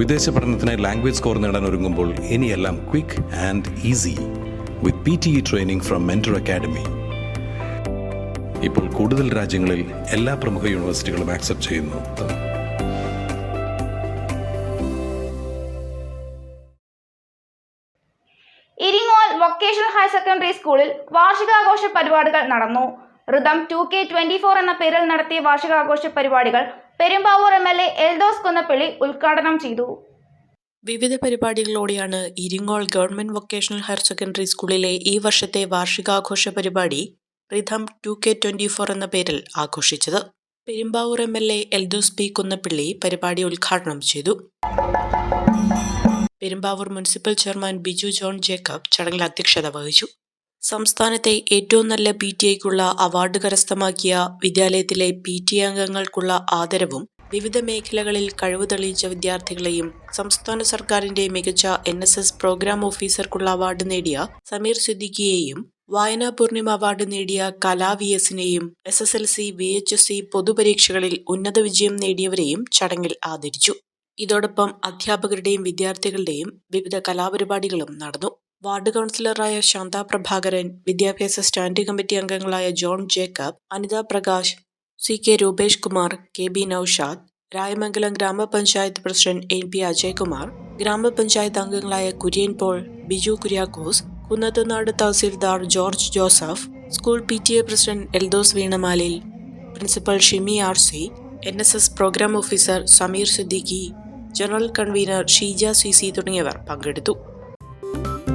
വിദേശ പഠനത്തിനായി language score നേടാൻ ഒരുങ്ങുമ്പോൾ ഇനിയെല്ലാം quick and easy with P T E training from Mentor Academy ഇപ്പോൾ കൂടുതൽ രാജ്യങ്ങളിൽ എല്ലാ പ്രമുഖ യൂണിവേഴ്സിറ്റികളും ആക്സെപ്റ്റ് ചെയ്യുന്നു. ഇരിങ്ങോൾ വൊക്കേഷണൽ ഹയർ സെക്കൻഡറി സ്കൂളിൽ വാർഷികാഘോഷ പരിപാടികൾ നടന്നു. Rhythm two K twenty four എന്ന പേരിൽ നടത്തിയ വാർഷികാഘോഷ പരിപാടികൾ Perumbavoor M L A Eldhose Kunnappilly ഉദ്ഘാടനം ചെയ്തു. വിവിധ പരിപാടികളോടെയാണ് Iringol government vocational higher secondary സ്കൂളിലെ ഈ വർഷത്തെ വാർഷികാഘോഷ പരിപാടി rhythm two K twenty four എന്ന പേരിൽ ആഘോഷിച്ചത്. Perumbavoor M L A Eldhose P Kunnappilly പരിപാടി ഉദ്ഘാടനം ചെയ്തു. പെരുമ്പാവൂർ മുനിസിപ്പൽ ചെയർമാൻ ബിജു ജോൺ ജേക്കബ് ചടങ്ങിൽ അധ്യക്ഷത വഹിച്ചു. സംസ്ഥാനത്തെ ഏറ്റവും നല്ല പി ടി ഐക്കുള്ള അവാർഡ് കരസ്ഥമാക്കിയ വിദ്യാലയത്തിലെ പി ടി അംഗങ്ങൾക്കുള്ള ആദരവും വിവിധ മേഖലകളിൽ കഴിവ് തെളിയിച്ച വിദ്യാർത്ഥികളെയും സംസ്ഥാന സർക്കാരിന്റെ മികച്ച എൻ എസ് എസ് പ്രോഗ്രാം ഓഫീസർക്കുള്ള അവാർഡ് നേടിയ സമീർ സിദ്ദിഖിയെയും വായനാ പൂർണിമ അവാർഡ് നേടിയ Kala V എസിനെയും S S L C V H S C പൊതുപരീക്ഷകളിൽ ഉന്നത വിജയം നേടിയവരെയും ചടങ്ങിൽ ആദരിച്ചു. ഇതോടൊപ്പം അധ്യാപകരുടെയും വിദ്യാർത്ഥികളുടെയും വിവിധ കലാപരിപാടികളും നടന്നു. വാർഡ് കൗൺസിലറായ ശാന്ത പ്രഭാകരൻ വിദ്യാഭ്യാസ സ്റ്റാൻഡിംഗ് കമ്മിറ്റി അംഗങ്ങളായ John Jacob Anitha Prakash C K Rupesh Kumar K B Noushad Rayamangalam ഗ്രാമപഞ്ചായത്ത് പ്രസിഡന്റ് എൻ പി അജയ്കുമാർ ഗ്രാമപഞ്ചായത്ത് അംഗങ്ങളായ Kurian Paul Biju Kuriakose Kunnathunad tahsildar George Joseph school P T A president Eldhose Veenamalil principal Shimi R C N S S programme officer Sameer Siddiqui general convener Sheeja C C തുടങ്ങിയവർ പങ്കെടുത്തു.